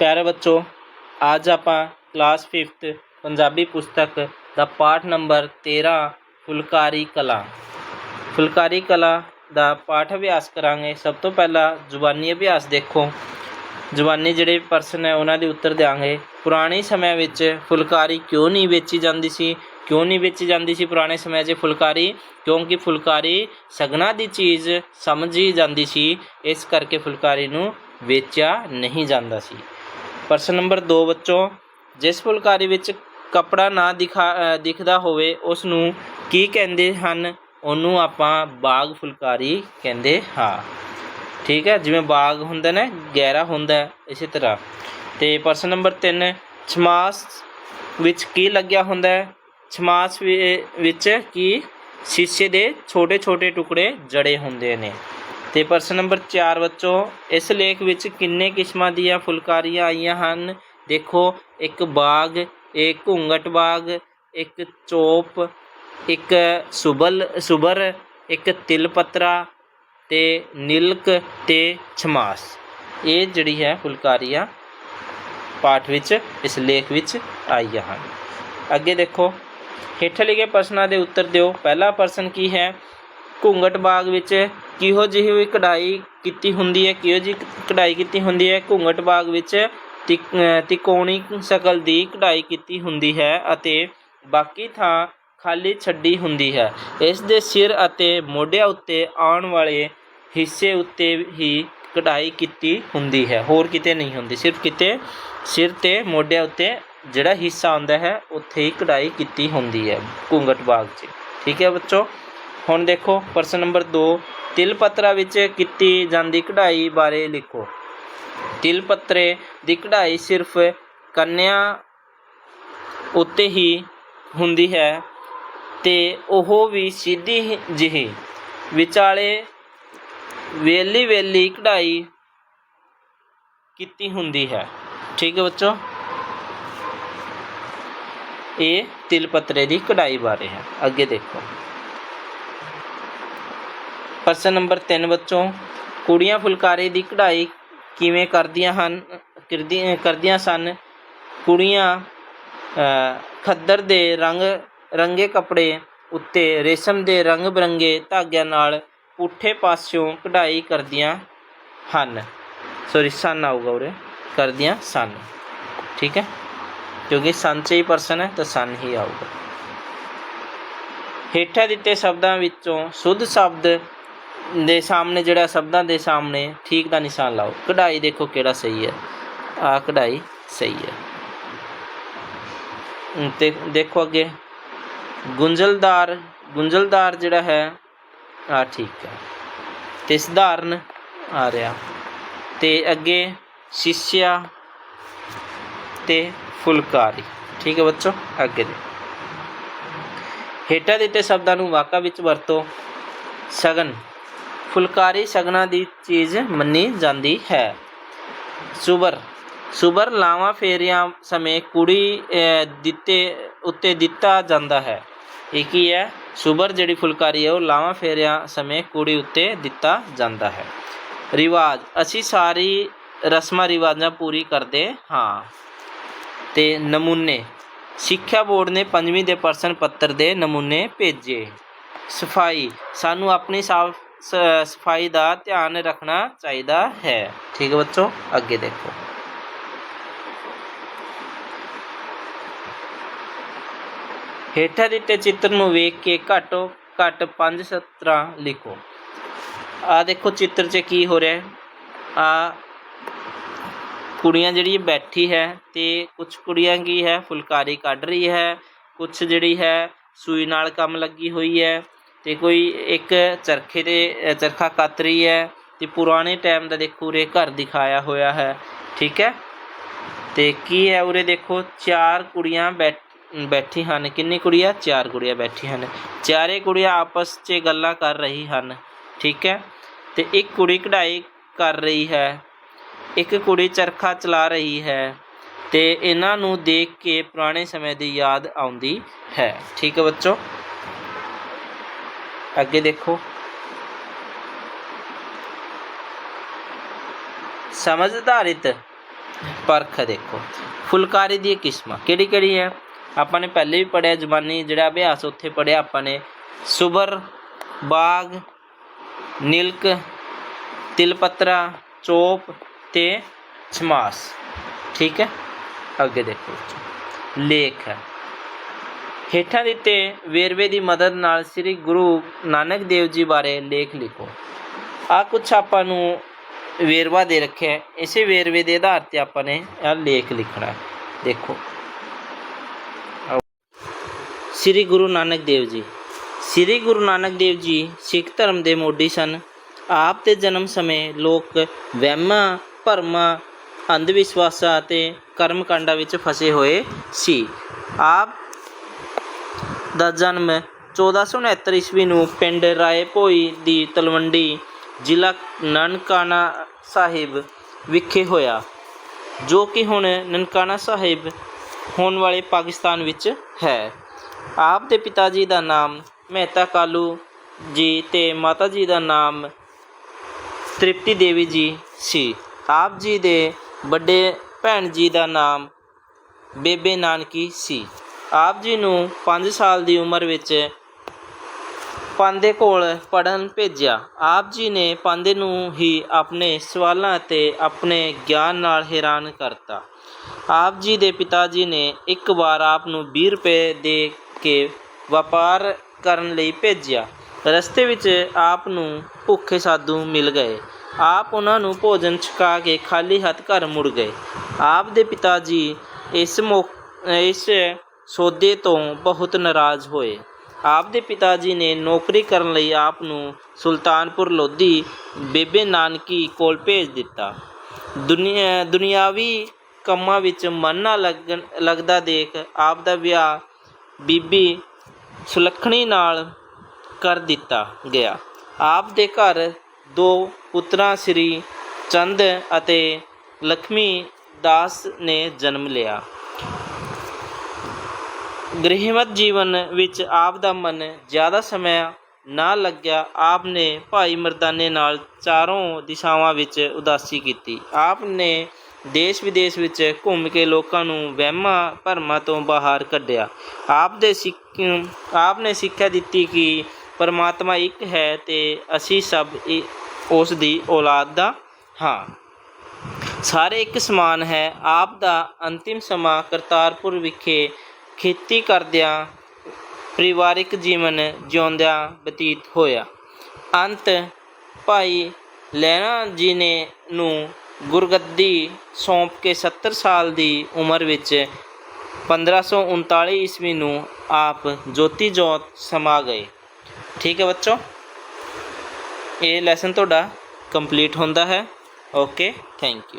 ਪਿਆਰੇ ਬੱਚੋ, ਅੱਜ ਆਪਾਂ ਕਲਾਸ 5th ਪੰਜਾਬੀ ਪੁਸਤਕ ਦਾ ਪਾਠ ਨੰਬਰ 13 ਫੁਲਕਾਰੀ ਕਲਾ। ਫੁਲਕਾਰੀ ਕਲਾ ਦਾ ਪਾਠ ਅਭਿਆਸ ਕਰਾਂਗੇ। ਸਭ ਤੋਂ ਪਹਿਲਾਂ ਜ਼ੁਬਾਨੀ ਅਭਿਆਸ ਦੇਖੋ। ਜ਼ੁਬਾਨੀ ਜਿਹੜੇ ਪਰਸਨ ਹੈ, ਉਹਨਾਂ ਦੇ ਉੱਤਰ ਦਿਆਂਗੇ। ਪੁਰਾਣੇ ਸਮਿਆਂ ਵਿੱਚ ਫੁਲਕਾਰੀ ਕਿਉਂ ਨਹੀਂ ਵੇਚੀ ਜਾਂਦੀ ਸੀ? ਕਿਉਂ ਨਹੀਂ ਵੇਚੀ ਜਾਂਦੀ ਸੀ ਪੁਰਾਣੇ ਸਮਿਆਂ 'ਚ ਫੁਲਕਾਰੀ? ਕਿਉਂਕਿ ਫੁਲਕਾਰੀ ਸਗਨਾ ਦੀ ਚੀਜ਼ ਸਮਝੀ ਜਾਂਦੀ ਸੀ। ਇਸ ਕਰਕੇ ਫੁਲਕਾਰੀ ਨੂੰ ਵੇਚਿਆ ਨਹੀਂ ਜਾਂਦਾ ਸੀ। ਪ੍ਰਸ਼ਨ ਨੰਬਰ 2 ਬੱਚੋ ਜਿਸ ਫੁਲਕਾਰੀ ਵਿੱਚ ਕਪੜਾ ਨਾ ਦਿਖਾ ਦਿਖਦਾ ਹੋਵੇ ਉਸ ਨੂੰ ਕੀ ਕਹਿੰਦੇ ਹਨ? ਉਹਨੂੰ ਆਪਾਂ ਬਾਗ ਫੁਲਕਾਰੀ ਕਹਿੰਦੇ ਹਾਂ। ਠੀਕ ਹੈ ਜਿਵੇਂ ਬਾਗ ਹੁੰਦਾ ਨਾ ਗਹਿਰਾ ਹੁੰਦਾ ਹੈ, ਇਸੇ ਤਰ੍ਹਾਂ। ਤੇ ਪ੍ਰਸ਼ਨ ਨੰਬਰ 3 ਛਮਾਸ ਵਿੱਚ ਕੀ ਲੱਗਿਆ ਹੁੰਦਾ ਹੈ? ਛਮਾਸ ਵਿੱਚ ਕੀ? ਸ਼ੀਸ਼ੇ ਦੇ ਛੋਟੇ ਛੋਟੇ ਟੁਕੜੇ ਜੜੇ ਹੁੰਦੇ ਨੇ। ਤੇ ਪ੍ਰਸ਼ਨ ਨੰਬਰ 4 ਬੱਚੋ ਇਸ ਲੇਖ ਵਿੱਚ ਕਿੰਨੇ ਕਿਸਮਾਂ ਦੀਆਂ ਫੁਲਕਾਰੀਆਂ ਆਈਆਂ ਹਨ? ਦੇਖੋ, ਇੱਕ ਬਾਗ, ਇੱਕ ਘੁੰਗਟ ਬਾਗ, ਇੱਕ ਚੋਪ, ਇੱਕ ਸੁਬਲ, ਸੁਬਰ, ਇੱਕ ਤਿਲ ਪੱਤਰਾ ਤੇ ਨਿਲਕ ਤੇ ਛਮਾਸ। ਇਹ ਜਿਹੜੀ ਹੈ ਫੁਲਕਾਰੀਆਂ ਪਾਠ ਵਿੱਚ ਇਸ ਲੇਖ ਵਿੱਚ ਆਈਆਂ ਹਨ। ਅੱਗੇ ਦੇਖੋ, ਹੇਠ ਲਿਖੇ ਪ੍ਰਸ਼ਨਾਂ ਦੇ ਉੱਤਰ ਦਿਓ। ਪਹਿਲਾ ਪ੍ਰਸ਼ਨ ਕੀ ਹੈ? ਘੁੰਗਟ ਬਾਗ ਵਿੱਚ ਕਿਹੋ ਜਿਹੀ ਕਢਾਈ ਕੀਤੀ ਹੁੰਦੀ ਹੈ, ਕਿਹੋ ਜਿਹੀ ਕਢਾਈ ਕੀਤੀ ਹੁੰਦੀ ਹੈ, ਘੁੰਗਟ ਬਾਗ ਵਿੱਚ ਤਿਕ- ਤਿਕੋਣੀ ਸ਼ਕਲ ਦੀ ਕਢਾਈ ਕੀਤੀ ਹੁੰਦੀ ਹੈ ਅਤੇ ਬਾਕੀ ਥਾਂ ਖਾਲੀ ਛੱਡੀ ਹੁੰਦੀ ਹੈ। ਇਸ ਦੇ ਸਿਰ ਅਤੇ ਮੋਢਿਆਂ ਉੱਤੇ ਆਉਣ ਵਾਲੇ ਹਿੱਸੇ ਉੱਤੇ ਹੀ ਕਢਾਈ ਕੀਤੀ ਹੁੰਦੀ ਹੈ। ਹੋਰ ਕਿਤੇ ਨਹੀਂ ਹੁੰਦੀ, ਸਿਰਫ ਕਿਤੇ ਸਿਰ ਤੇ ਮੋਢਿਆਂ ਉੱਤੇ ਜਿਹੜਾ ਹਿੱਸਾ ਆਉਂਦਾ ਹੈ, ਉੱਥੇ ਹੀ ਕਢਾਈ ਕੀਤੀ ਹੁੰਦੀ ਹੈ ਘੁੰਗਟ ਬਾਗ 'ਚ। ਠੀਕ ਹੈ ਬੱਚੋ? ਹੁਣ ਦੇਖੋ, ਪ੍ਰਸ਼ਨ ਨੰਬਰ 2 ਤਿਲ ਪੱਤਰਾ ਵਿੱਚ ਕੀਤੀ ਜਾਂਦੀ ਕਢਾਈ ਬਾਰੇ ਲਿਖੋ। ਤਿਲ ਪੱਤਰੇ ਦੀ ਕਢਾਈ ਸਿਰਫ ਕੰਨਿਆ ਉੱਤੇ ਹੀ ਹੁੰਦੀ ਹੈ ਤੇ ਉਹ ਵੀ ਸਿੱਧੀ ਜਿਹੀ। ਵਿਚਾਲੇ ਵੇਲੀ ਵੇਲੀ ਕਢਾਈ ਕੀਤੀ ਹੁੰਦੀ ਹੈ। ਠੀਕ ਹੈ ਬੱਚੋ? ਇਹ ਤਿਲ ਪੱਤਰੇ ਦੀ ਕਢਾਈ ਬਾਰੇ ਹੈ। ਅੱਗੇ ਦੇਖੋ। ਪ੍ਰਸ਼ਨ ਨੰਬਰ 3 ਬੱਚੋ ਕੁੜੀਆਂ ਫੁਲਕਾਰੀ ਦੀ ਕਢਾਈ ਕਿਵੇਂ ਕਰਦੀਆਂ ਹਨ, ਕਰਦੀ- ਕਰਦੀਆਂ ਸਨ? ਕੁੜੀਆਂ ਖੱਦਰ ਦੇ ਰੰਗ, ਰੰਗੇ ਕੱਪੜੇ ਉੱਤੇ, ਰੇਸ਼ਮ ਦੇ ਰੰਗ ਬਰੰਗੇ ਧਾਗਿਆਂ ਨਾਲ ਪੁੱਠੇ ਪਾਸਿਓਂ ਕਢਾਈ ਕਰਦੀਆਂ ਹਨ। ਸੌਰੀ ਸਨ ਆਊਗਾ ਉਰੇ। ਕਰਦੀਆਂ ਸਨ ਠੀਕ ਹੈ? ਕਿਉਂਕਿ ਸਨ 'ਚ ਹੀ ਪਰਸਨ ਹੈ, ਤਾਂ ਸਨ ਹੀ ਆਊਗਾ। ਹੇਠਾਂ ਦਿੱਤੇ ਸ਼ਬਦਾਂ ਵਿੱਚੋਂ ਸੁੱਧ ਸ਼ਬਦ ਦੇ ਸਾਹਮਣੇ ਜਿਹੜਾ ਸ਼ਬਦਾਂ ਦੇ ਸਾਹਮਣੇ, ਠੀਕ ਦਾ ਨਿਸ਼ਾਨ ਲਾਓ। ਕਢਾਈ ਦੇਖੋ ਕਿਹੜਾ ਸਹੀ ਹੈ। ਆ ਕਢਾਈ ਸਹੀ ਹੈ। ਤੇ ਦੇਖੋ ਅੱਗੇ। ਗੁੰਝਲਦਾਰ ਗੁੰਝਲਦਾਰ ਜਿਹੜਾ ਹੈ ਆ ਠੀਕ ਹੈ। ਤੇ ਸਧਾਰਨ ਆ ਰਿਹਾ। ਤੇ ਅੱਗੇ ਸ਼ਿਸ਼ਿਆ ਤੇ ਫੁਲਕਾਰੀ। ਠੀਕ ਹੈ ਬੱਚੋ, ਅੱਗੇ ਦੇ। ਹੇਠਾਂ ਦਿੱਤੇ ਸ਼ਬਦਾਂ ਨੂੰ ਵਾਕਾਂ ਵਿੱਚ ਵਰਤੋ। ਸ਼ਗਨ। ਫੁਲਕਾਰੀ ਸ਼ਗਨਾਂ ਦੀ ਚੀਜ਼ ਮੰਨੀ ਜਾਂਦੀ ਹੈ। ਸੁਬਰ। ਸੁਬਰ ਲਾਵਾਂ ਫੇਰਿਆਂ ਸਮੇਂ ਕੁੜੀ ਦਿੱਤੇ, ਉੱਤੇ ਦਿੱਤਾ ਜਾਂਦਾ ਹੈ। ਇਹ ਕੀ ਹੈ? ਸੁਬਰ ਜਿਹੜੀ ਫੁਲਕਾਰੀ ਹੈ ਉਹ ਲਾਵਾਂ ਫੇਰਿਆਂ ਸਮੇਂ ਕੁੜੀ ਉੱਤੇ ਦਿੱਤਾ ਜਾਂਦਾ ਹੈ। ਰਿਵਾਜ। ਅਸੀਂ ਸਾਰੀ ਰਸਮਾਂ ਰਿਵਾਜਾਂ ਪੂਰੀ ਕਰਦੇ ਹਾਂ। ਤੇ ਨਮੂਨੇ। ਸਿੱਖਿਆ ਬੋਰਡ ਨੇ ਪੰਜਵੀਂ ਦੇ ਪ੍ਰਸ਼ਨ ਪੱਤਰ ਦੇ ਨਮੂਨੇ ਭੇਜੇ। ਸਫ਼ਾਈ। ਸਾਨੂੰ ਆਪਣੀ ਸਾਫ਼ ਸਫ਼ਾਈ ਦਾ ਧਿਆਨ ਰੱਖਣਾ ਚਾਹੀਦਾ ਹੈ। ਠੀਕ ਹੈ ਬੱਚੋ, ਅੱਗੇ ਦੇਖੋ। ਹੇਠਾਂ ਦਿੱਤੇ ਚਿੱਤਰ ਨੂੰ ਵੇਖ ਕੇ ਘੱਟੋ ਘੱਟ ਪੰਜ ਸਤਰਾਂ ਲਿਖੋ। ਆ ਦੇਖੋ ਚਿੱਤਰ 'ਚ ਕੀ ਹੋ ਰਿਹਾ ਹੈ। ਆ ਕੁੜੀਆਂ ਜਿਹੜੀ ਬੈਠੀ ਹੈ ਤੇ ਕੁਝ ਕੁੜੀਆਂ ਕੀ ਹੈ, ਫੁਲਕਾਰੀ ਕੱਢ ਰਹੀ ਹੈ ਕੁਝ ਜਿਹੜੀ ਹੈ ਸੂਈ ਨਾਲ ਕੰਮ ਲੱਗੀ ਹੋਈ ਹੈ। ਤੇ ਕੋਈ ਇੱਕ ਚਰਖੇ ਤੇ ਚਰਖਾ ਕੱਤ ਰਹੀ ਹੈ ਤੇ ਪੁਰਾਣੇ ਟਾਈਮ ਦਾ ਦੇਖੋ ਉਰੇ ਘਰ ਦਿਖਾਇਆ ਹੋਇਆ ਹੈ, ਠੀਕ ਹੈ? ਤੇ ਕੀ ਹੈ ਉਰੇ ਦੇਖੋ, ਚਾਰ ਕੁੜੀਆਂ ਬੈਠ, ਬੈਠੀ ਹਨ। ਕਿੰਨੀ ਕੁੜੀਆਂ? ਚਾਰ ਕੁੜੀਆਂ ਬੈਠੀ ਹਨ। ਚਾਰੇ ਕੁੜੀਆਂ ਆਪਸ 'ਚ ਗੱਲਾਂ ਕਰ ਰਹੀ ਹਨ, ਠੀਕ ਹੈ? ਤੇ ਇੱਕ ਕੁੜੀ ਕਢਾਈ ਕਰ ਰਹੀ ਹੈ, ਇੱਕ ਕੁੜੀ ਚਰਖਾ ਚਲਾ ਰਹੀ ਹੈ ਤੇ ਇਹਨਾਂ ਨੂੰ ਦੇਖ ਕੇ ਪੁਰਾਣੇ ਸਮੇਂ ਦੀ ਯਾਦ ਆਉਂਦੀ ਹੈ, ਠੀਕ ਹੈ ਬੱਚੋ? ਅੱਗੇ ਦੇਖੋ। ਸਮਝ ਆਧਾਰਿਤ ਪਰਖ ਦੇਖੋ। ਫੁਲਕਾਰੀ ਦੀਆਂ ਕਿਸਮਾਂ ਕਿਹੜੀ ਕਿਹੜੀ ਹੈ? ਆਪਾਂ ਨੇ ਪਹਿਲੇ ਵੀ ਪੜਿਆ ਜ਼ਬਾਨੀ ਜਿਹੜਾ ਅਭਿਆਸ ਉੱਥੇ ਪੜਿਆ ਆਪਾਂ ਨੇ ਸੁਬਰ, ਬਾਗ, ਨਿਲਕ, ਤਿਲਪਤਰਾ, ਚੋਪ ਤੇ ਛਮਾਸ। ਠੀਕ ਹੈ? ਅੱਗੇ ਦੇਖੋ। ਲੇਖ ਹੈ। ਹੇਠਾਂ ਦਿੱਤੇ ਵੇਰਵੇ ਦੀ ਮਦਦ ਨਾਲ ਸ੍ਰੀ ਗੁਰੂ ਨਾਨਕ ਦੇਵ ਜੀ ਬਾਰੇ ਲੇਖ ਲਿਖੋ। ਆ ਕੁਛ ਆਪਾਂ ਨੂੰ ਵੇਰਵਾ ਦੇ ਰੱਖਿਆ ਹੈ। ਇਸੇ ਵੇਰਵੇ ਦੇ ਆਧਾਰ ਤੇ ਆਪਾਂ ਨੇ ਇਹ ਲੇਖ ਲਿਖਣਾ ਦੇਖੋ। ਸ੍ਰੀ ਗੁਰੂ ਨਾਨਕ ਦੇਵ ਜੀ। ਸ੍ਰੀ ਗੁਰੂ ਨਾਨਕ ਦੇਵ ਜੀ ਸਿੱਖ ਧਰਮ ਦੇ ਮੋਢੀ ਸਨ। ਆਪ ਦੇ ਜਨਮ ਸਮੇਂ ਲੋਕ ਵਹਿਮਾਂ, ਭਰਮਾਂ, ਅੰਧ ਵਿਸ਼ਵਾਸਾਂ ਅਤੇ ਕਰਮ ਕਾਂਡਾਂ ਵਿੱਚ ਫਸੇ ਹੋਏ ਸੀ। ਆਪ ਦਾ ਜਨਮ 1469 ਈਸਵੀ ਨੂੰ ਪਿੰਡ ਰਾਏ ਭੋਈ ਦੀ ਤਲਵੰਡੀ ਜ਼ਿਲ੍ਹਾ ਨਨਕਾਣਾ ਸਾਹਿਬ ਵਿਖੇ ਹੋਇਆ, ਜੋ ਕਿ ਹੁਣ ਨਨਕਾਣਾ ਸਾਹਿਬ ਹੋਣ ਵਾਲੇ ਪਾਕਿਸਤਾਨ ਵਿੱਚ ਹੈ। ਆਪ ਦੇ ਪਿਤਾ ਜੀ ਦਾ ਨਾਮ ਮਹਿਤਾ ਕਾਲੂ ਜੀ ਤੇ ਮਾਤਾ ਜੀ ਦਾ ਨਾਮ ਤ੍ਰਿਪਤੀ ਦੇਵੀ ਜੀ ਸੀ। ਆਪ ਜੀ ਦੇ ਵੱਡੇ ਭੈਣ ਜੀ ਦਾ ਨਾਮ ਬੇਬੇ ਨਾਨਕੀ ਸੀ। ਆਪ ਜੀ ਨੂੰ 5 ਸਾਲ ਦੀ ਉਮਰ ਵਿੱਚ ਪਾਂਦੇ ਕੋਲ ਪੜਨ ਭੇਜਿਆ। ਆਪ ਜੀ ਨੇ ਪਾਂਦੇ ਨੂੰ ਹੀ ਆਪਣੇ ਸਵਾਲਾਂ ਅਤੇ ਆਪਣੇ ਗਿਆਨ ਨਾਲ ਹੈਰਾਨ ਕਰਤਾ। ਆਪ ਜੀ ਦੇ ਪਿਤਾ ਜੀ ਨੇ ਇੱਕ ਵਾਰ ਆਪ ਨੂੰ 20 ਰੁਪਏ ਦੇ ਕੇ ਵਪਾਰ ਕਰਨ ਲਈ ਭੇਜਿਆ। ਰਸਤੇ ਵਿੱਚ ਆਪ ਨੂੰ ਭੁੱਖੇ ਸਾਧੂ ਮਿਲ ਗਏ। ਆਪ ਉਹਨਾਂ ਨੂੰ ਭੋਜਨ ਛਕਾ ਕੇ ਖਾਲੀ ਹੱਥ ਘਰ ਮੁੜ ਗਏ। ਆਪ ਦੇ ਪਿਤਾ ਜੀ ਇਸ ਮੌ ਇਸ ਸੌਦੇ ਤੋਂ ਬਹੁਤ ਨਾਰਾਜ਼ ਹੋਏ। ਆਪ ਦੇ ਪਿਤਾ ਜੀ ਨੇ ਨੌਕਰੀ ਕਰਨ ਲਈ ਆਪ ਨੂੰ ਸੁਲਤਾਨਪੁਰ ਲੋਧੀ ਬੇਬੇ ਨਾਨਕੀ ਕੋਲ ਭੇਜ ਦਿੱਤਾ। ਦੁਨੀਆ, ਦੁਨਿਆਵੀ ਕੰਮਾਂ ਵਿੱਚ ਮਨ ਨਾ ਲੱਗਣ, ਲੱਗਦਾ ਦੇਖ ਆਪ ਦਾ ਵਿਆਹ ਬੀਬੀ ਸੁਲੱਖਣੀ ਨਾਲ ਕਰ ਦਿੱਤਾ ਗਿਆ। ਆਪ ਦੇ ਘਰ ਦੋ ਪੁੱਤਰਾਂ ਸ੍ਰੀ ਚੰਦ ਅਤੇ ਲక్ష్ਮੀ ਦਾਸ ਨੇ ਜਨਮ ਲਿਆ। ਗ੍ਰਹਿਮਤ ਜੀਵਨ ਵਿੱਚ ਆਪ ਦਾ ਮਨ ਜ਼ਿਆਦਾ ਸਮਾਂ ਨਾ ਲੱਗਿਆ, ਆਪ ਨੇ ਭਾਈ ਮਰਦਾਨੇ ਨਾਲ ਚਾਰੋਂ ਦਿਸ਼ਾਵਾਂ ਵਿੱਚ ਉਦਾਸੀ ਕੀਤੀ। ਆਪ ਨੇ ਦੇਸ਼ ਵਿਦੇਸ਼ ਵਿੱਚ ਘੁੰਮ ਕੇ ਲੋਕਾਂ ਨੂੰ ਵਹਿਮਾਂ ਭਰਮਾਂ ਤੋਂ ਬਾਹਰ ਕੱਢਿਆ। ਆਪ ਦੇ ਸਿੱਖ, ਆਪ ਨੇ ਸਿੱਖਿਆ ਦਿੱਤੀ ਕਿ ਪਰਮਾਤਮਾ ਇੱਕ ਹੈ ਤੇ ਅਸੀਂ ਸਭ ਉਸ ਦੀ ਔਲਾਦ ਦਾ ਹਾਂ। ਸਾਰੇ ਇੱਕ ਸਮਾਨ ਹੈ। ਆਪ ਦਾ ਅੰਤਿਮ ਸਮਾਂ ਕਰਤਾਰਪੁਰ ਵਿਖੇ ਖੇਤੀ ਕਰਦਿਆਂ ਪਰਿਵਾਰਿਕ ਜੀਵਨ ਜਿਉਂਦਿਆਂ ਬਤੀਤ ਹੋਇਆ। ਅੰਤ ਭਾਈ ਲਹਿਣਾ ਜੀ ਨੇ ਨੂੰ ਗੁਰਗੱਦੀ ਸੌਂਪ ਕੇ 70 ਸਾਲ ਦੀ ਉਮਰ ਵਿੱਚ 1539 ਈਸਵੀ ਨੂੰ ਆਪ ਜੋਤੀ ਜੋਤ ਸਮਾ ਗਏ। ਠੀਕ ਹੈ ਬੱਚੋ, ਇਹ ਲੈਸਨ ਤੁਹਾਡਾ ਕੰਪਲੀਟ ਹੁੰਦਾ ਹੈ। Okay thank you